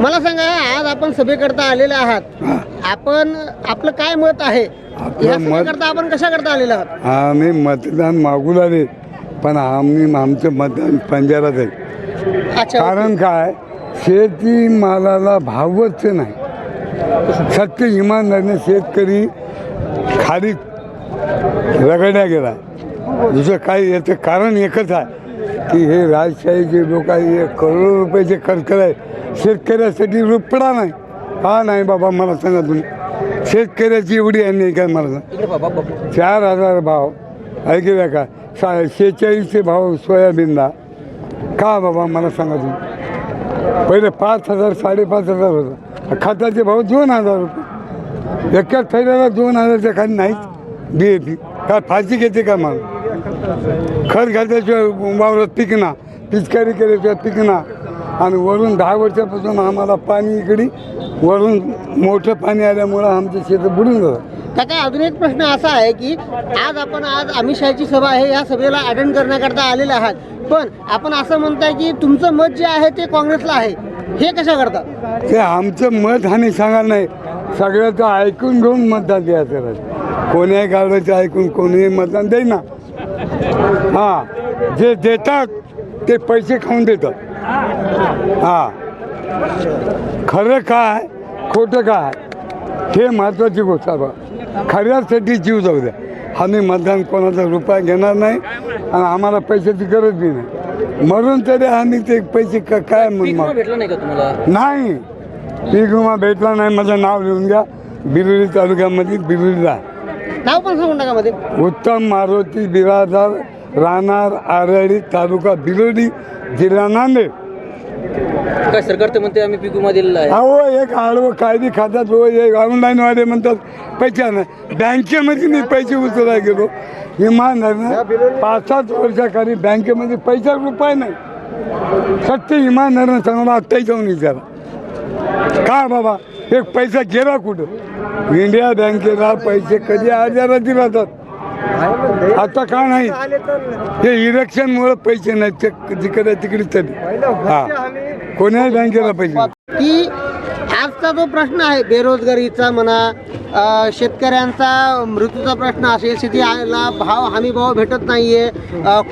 मला सांगा आज आपण सभेकरता आलेले आहात. आपण आपलं काय मत आहे? या मत- सभेकरता आपण कशा करता आलेले आहात? आम्ही मतदान मागू लागले पण आम्ही आमचं मतदान पंजारात आहे. अच्छा. कारण काय? शेती मालाला भावच नाही. सत्य इमानदारीने शेतकरी खाली रगडल्या गेला. दुसरं काही याचं कारण एकच आहे. की हे राजशाहीचे लोक आहे हे करोडो रुपयाचे खर्च आहे शेतकऱ्यासाठी रुपडा नाही. हा नाही बाबा मला सांगा तुम्ही. शेतकऱ्याची एवढी आहे नाही काय मला सांग. चार हजार भाव. ऐकलं का? सा शेहेचाळीसचे भाव सोयाबीनला. का बाबा मला सांगा तुम्ही. पहिले पाच हजार साडेपाच हजार होता. खताचे भाव दोन हजार रुपये एका थैल्याला दोन हजारच्या खाली नाहीच बी ए पी काय फाशी घेते का मग खत घातल्याशिवाय वावरात पिकना पिचकारी केल्याशिवाय पिकना. आणि वरून दहा वर्षापासून आम्हाला पाणी इकडे वरून मोठं पाणी आल्यामुळं आमचं शेत बुडून जातं काका अजून एक प्रश्न असा आहे की आज आपण आज अमित शहाची सभा आहे या सभेला अटेंड करण्याकरता आलेले आहात. पण आपण असं म्हणताय की तुमचं मत जे आहे ते काँग्रेसला आहे. हे कशा करता? ते आमचं मत आणि सांगायला नाही. सगळ्याचं ऐकून घेऊन मतदान द्यायचं. कोण्याही गावाचं ऐकून कोणीही मतदान देईना. हां जे देतात ते पैसे खाऊन देतात. हां. खरं काय खोटं काय हे महत्त्वाची गोष्ट आहे बा. खऱ्यासाठी जीव जाऊ द्या. आम्ही मतदान कोणाचा रुपया घेणार नाही आणि आम्हाला पैशाची गरज बी नाही. मरून तरी आम्ही ते पैसे क- काय म्हणून नाही का तुम्हाला? नाही. पीक विमा भेटला नाही. माझं नाव लिहून घ्या. बिलोली तालुक्यामध्ये बिलोलीला नाव पण सांगून टाका मध्ये. उत्तम मारुती बिरादार राहणार आरळी तालुका बिलोली जिल्हा नांदेड. काय सरकार तर म्हणते आम्ही पीक आहे. अहो एक आडवं कायदे खात्यात हो एक ऑनलाईन वाले म्हणतात पैसा नाही बँकेमध्ये मी पैसे उचलायला गेलो. इमानदारीनं पाच सात वर्षाखाली बँकेमध्ये पैसा रुपये नाही. सत्य इमानदारीनं सांगला आत्ताही जाऊन विचारा. का बाबा? एक पैसा गेला कुठं? इंडिया बँकेला पैसे कधी आजारात राहतात. आता का नाही? हे इलेक्शनमुळे पैसे नाही तिकडे जिकडे तिकडे तरी. हा. कोण्याही बँकेला पैसे की आजचा जो प्रश्न आहे बेरोजगारीचा म्हणा शेतकऱ्यांचा मृत्यूचा प्रश्न असेल शेतीला भाव हमी भाव भेटत नाहीये.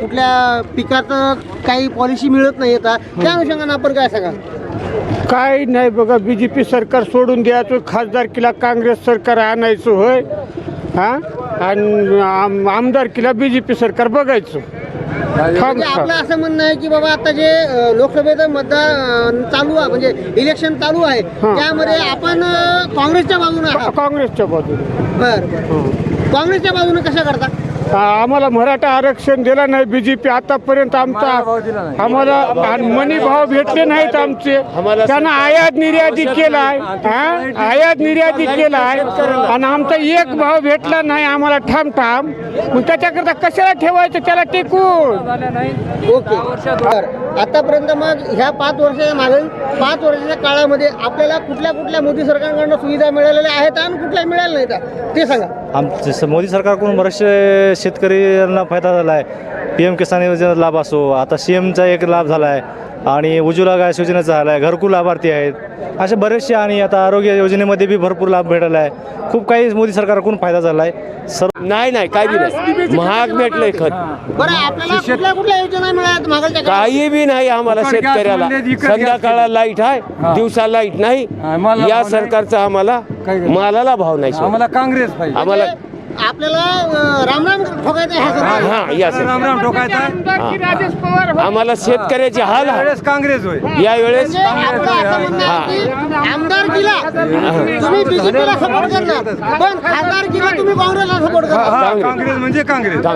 कुठल्या पिकाचं काही पॉलिसी मिळत नाही आता त्या अनुषंगाने आपण काय सांगा काय नाही बघा बी जे पी सरकार सोडून द्यायचं खासदारकीला काँग्रेस सरकार आणायचं होय हां? आणि आम आमदारकीला बी जे पी सरकार बघायचं. म्हणजे आपलं असं म्हणणं आहे की बाबा आता जे अ, लोकसभेचं मतदान चालू आहे म्हणजे इलेक्शन चालू आहे हां. त्यामध्ये आपण अ, काँग्रेसच्या बाजूने आहात. काँग्रेसच्या बाजूने. बरं बरं. काँग्रेसच्या बाजूने कशा करता? आम्हाला मराठा आरक्षण दिलं नाही बी जे पी आतापर्यंत आमचा आम्हाला आणि मनी भाव भेटले नाहीत आमचे. त्यांना आयात निर्याती केलाय हा? आयात निर्याती केलाय आणि आमचा एक भाव भेटला नाही आम्हाला ठाम ठाम मग त्याच्याकरता कशाला ठेवायचं? त्याला टिकून. ओके. आतापर्यंत मग ह्या पाच वर्षाच्या मागील पाच वर्षाच्या काळामध्ये आपल्याला कुठल्या कुठल्या मोदी सरकारकडनं सुविधा मिळालेल्या आहेत आणि कुठल्या मिळाल्या नाहीत? ते सांगा. आमचे मोदी सरकारकडून बरेचसे शेतकऱ्यांना फायदा झाला आहे पी एम किसान योजनेचा लाभ असो आता सी एमचा एक लाभ झाला आहे आणि उज्ज्वला गॅस योजनेचा झाला आहे घरकुल लाभार्थी आहेत. असे बरेचसे आणि आता आरोग्य योजनेमध्ये बी भरपूर लाभ भेटला आहे. खूप काही मोदी सरकारकडून फायदा झाला आहे. सर्व नाही नाही काय बी नाही. महाग भेटलंय खत. बरं आपल्याला कुठल्या कुठल्या योजना मिळाल्यात मागच्या काळात? काही बी नाही आम्हाला शेतकऱ्याला. संध्याकाळला लाइट आहे दिवसा लाइट नाही. या सरकारचा आम्हाला मालाला भाव नाही. आम्हाला काँग्रेस पाहिजे. आम्हाला आपल्याला अं, रामराम ठोकायचं आहे हा सरकार. हा या सरकार रामराम ठोकायचा राजेश पवार आम्हाला शेतकऱ्याचे हाल काँग्रेस होय या वेळेस म्हणजे आपलं असं म्हणणं आहे की आमदारकीला तुम्ही बीजेपीला सपोर्ट करणार. पण खासदारकीला तुम्ही काँग्रेसला सपोर्ट करणार. हा काँग्रेस म्हणजे काँग्रेस.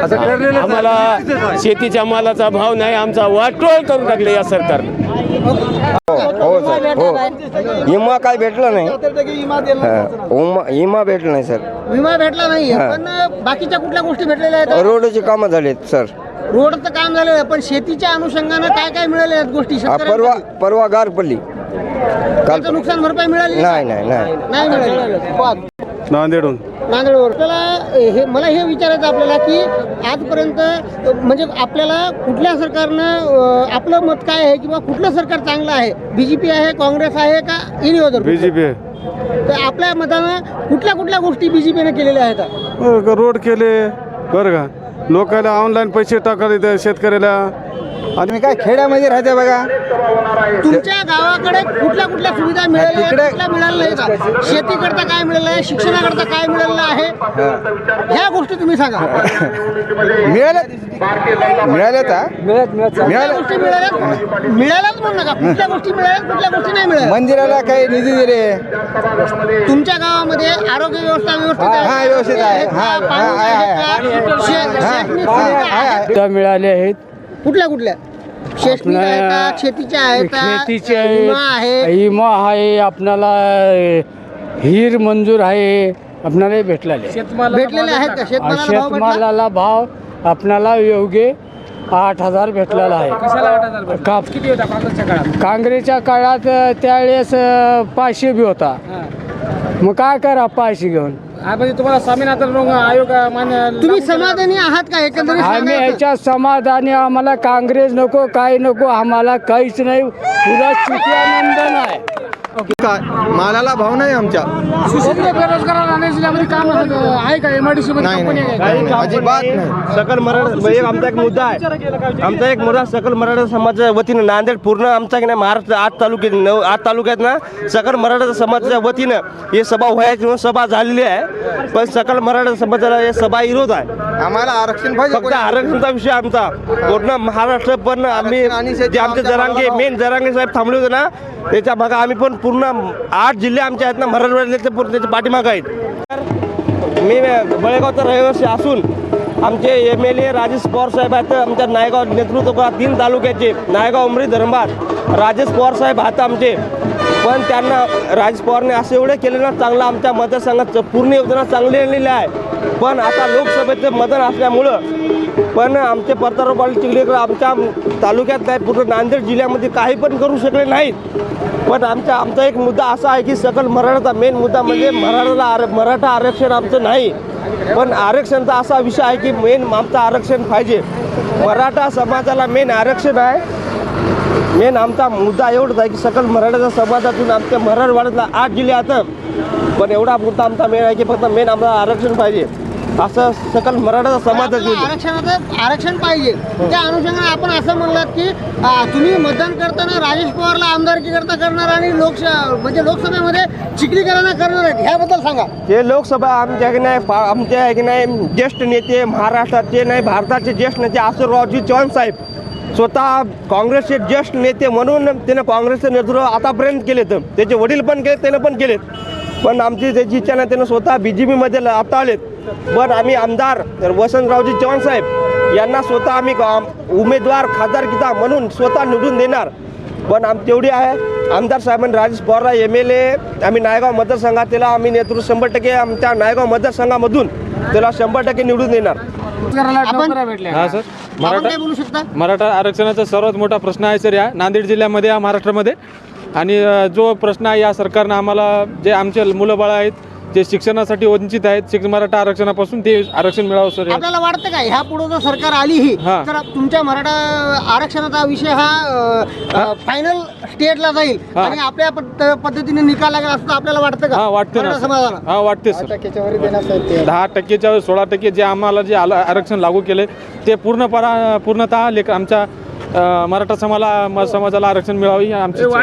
असं ठरलेलं आहे. आम्हाला. शेतीच्या मालाचा भाव नाही आमचा वाटोळ करून टाकले या सरकारने. हो सर हो. विमा काय भेटला नाही. हा, उमा विमा भेटला नाही सर. विमा भेटला नाही पण बाकीच्या कुठल्या गोष्टी भेटलेल्या आहेत? रोडची कामं झालीत सर. रोडचं काम झालेलं आहे पण शेतीच्या अनुषंगानं काय काय मिळाले आहेत गोष्टी? हा, परवा? परवा गार पडली काल नुकसान भरपाई मिळाली? नाही नाही नाही. नाही मिळाली. नांदेडहून. नांदेडवर. आपल्याला हे मला हे विचारायचं आपल्याला की आजपर्यंत म्हणजे आपल्याला कुठल्या सरकारनं आपलं मत काय आहे किंवा कुठलं सरकार चांगलं आहे? बी जे पी आहे काँग्रेस आहे का एनी अदर बीजेपी तर आपल्या मतानं कुठल्या कुठल्या गोष्टी बी जे पीने केलेल्या आहेत? रोड केले बरं का. लोकांना ऑनलाईन पैसे टाकायला शेतकऱ्याला. आणि काय खेड्यामध्ये राहते बघा. तुमच्या गावाकडे कुठल्या कुठल्या सुविधा मिळाल्या कुठल्या मिळाल्या नाही का? शेतीकरता काय मिळालं आहे शिक्षणाकरता काय मिळालं आहे? ह्या गोष्टी तुम्ही सांगा. मिळाले मिळाले का कुठल्या गोष्टी मिळाल्यात मिळाल्याच म्हणू नका. कुठल्या गोष्टी मिळाल्यात कुठल्या गोष्टी नाही मिळाल्या. मंदिराला काही निधी दिले. तुमच्या गावामध्ये आरोग्य व्यवस्था व्यवस्थित आहे. हा, व्यवस्थित. हा? हा, हा? आहे. मिळाले आहेत. कुठल्या कुठल्या? शैक्षणिक आहे का? शेतीच्या आहेत का? शेतीचे विमा आहे आहे. विमा आहे. आपणाला हिर मंजूर आहे. आपणाला भेटलेले. भेटलेले आहेत का? शेतमालाला भाव भेटला? शेतमालाला भाव आपणाला योग्य आठ हजार भेटलेला आहे. का? किती होता काँग्रेसच्या काळात? काँग्रेसच्या काळात अ, त्यावेळेस अ, पाचशे बी होता. मग काय करा पाचशे घेऊन. तुम्हाला स्वामीनाथन आयोग मान्य तुम्ही समाधानी आहात का? एकंदरीत आम्ही सांगा. याच्या समाधानी आम्हाला काँग्रेस नको काही नको आम्हाला काहीच नाही. पुरा सुखी आहे काय मालाला भाव नाही आमच्या. बेरोजगारांना ठाणे जिल्ह्यामध्ये काम आहे का? एमआयडीसी नाही नाही. अजिबात नाही. सकल मराठा एक आमचा एक मुद्दा आहे. आमचा एक मुद्दा सकल मराठा समाजाच्या वतीनं नांदेड पूर्ण आमचा की नाही महाराष्ट्र आठ तालुक्यात नऊ आठ तालुक्यात ना सकल मराठा समाजाच्या वतीनं ही सभा व्हायची म्हणून सभा झालेली आहे. पण सकल मराठा समाजाला हे सभा विरोध आहे. आम्हाला आरक्षण पाहिजे फक्त आरक्षणचा विषय आमचा. पूर्ण महाराष्ट्र पण आम्ही जे आमचे जरांगे मेन जरांगे साहेब थांबले होते ना त्याच्या भागा आम्ही पण पूर्ण आठ जिल्हे आमचे आहेत ना मराठवाड्याचे पूर्ण त्याच्या पाठीमागं आहेत. मी बळेगावचा रहिवासी असून आमचे M L A Rajesh Pawar साहेब आहेत आमच्या नायगाव नेतृत्व तीन तालुक्याचे नायगाव उमरी धर्मात राजेश पवार साहेब आहेत आमचे पण त्यांना राजेश पवारने असं एवढे केले ना चांगलं आमच्या मतदारसंघात पूर्ण योजना चांगली आणलेली आहे. पण आता लोकसभेचं मतदान असल्यामुळं पण आमचे परतारोपाल चिखलेकर आमच्या तालुक्यात नाही पूर्ण नांदेड जिल्ह्यामध्ये काही पण करू शकले नाहीत. पण आमच्या आमचा एक मुद्दा असा आहे की सकल मराठाचा मेन मुद्दा म्हणजे मराठाला आर मराठा आरक्षण आमचं नाही. पण आरक्षणचा असा विषय आहे की मेन आमचं आरक्षण पाहिजे. मराठा समाजाला मेन आरक्षण आहे. मेन आमचा मुद्दा एवढाच आहे की सकल मराठा समाजातून आमच्या मराठवाड्यातला आठ जिल्ह्यात पण एवढा मुद्दा आमचा मेन आहे की फक्त मेन आमचा आरक्षण पाहिजे. असं सकल मराठा समाजात आरक्षणाचं आरक्षण पाहिजे. त्या अनुषंगाने आपण असं म्हणलात की तुम्ही मतदान करताना राजेश पवारला आमदारकी करता करणार आणि लोकसभा म्हणजे लोकसभेमध्ये चिखलीकरांना करणार आहेत ह्याबद्दल सांगा. ते लोकसभा आमच्या की नाही पा- आमचे आहे की नाही ज्येष्ठ नेते महाराष्ट्राचे नाही भारताचे ज्येष्ठ नेते आसुररावजी चव्हाण साहेब स्वतः काँग्रेसचे ज्येष्ठ नेते म्हणून त्यानं काँग्रेसचं नेतृत्व आतापर्यंत केलेत. त्याचे वडील पण केले त्यानं पण केलेत. पण आमची त्याची इच्छा नाही त्यानं स्वतः बी जे पीमध्ये आता आलेत. पण आम्ही आमदार वसंतरावजी चव्हाण साहेब यांना स्वतः आम्ही का- उमेदवार खासदारकीचा म्हणून स्वतः निवडून देणार. पण आम तेवढी आहे. आमदार साहेबांनी राजेश पवारला एम एल ए आम्ही नायगाव मतदारसंघात त्याला आम्ही नेतृत्व शंभर टक्के आमच्या नायगाव मतदारसंघामधून त्याला शंभर टक्के निवडून देणार. आपण हा सर. मराठा काय बोलू शकता. मराठा आरक्षणाचा सर्वात मोठा प्रश्न आहे सर या नांदेड जिल्ह्यामध्ये या महाराष्ट्रामध्ये. आणि जो प्रश्न आहे या सरकारनं आम्हाला जे आमचे मुलं बाळं आहेत जे शिक्षणासाठी वंचित आहेत शिक्षण मराठा आरक्षणापासून ते आरक्षण मिळावं सर आपल्याला वाटतं का ह्या पुढे जर सरकार आली ही हा. तर तुमच्या मराठा आरक्षणाचा विषय हा फायनल स्टेटला जाईल हा. आणि आपल्या पद्ध- पद्धतीने निकाल लागला असं आपल्याला वाटतं का हा वाटते ना मराठा सर. समाजाला हा वाटते सर दहा टक्केच्या सोळा टक्के जे आम्हाला जे आलं आरक्षण लागू केले ते पूर्णपणा पूर्णतः लेख आमच्या अ, मराठा समाला समाजाला आरक्षण मिळावी ही आमची इच्छा आहे.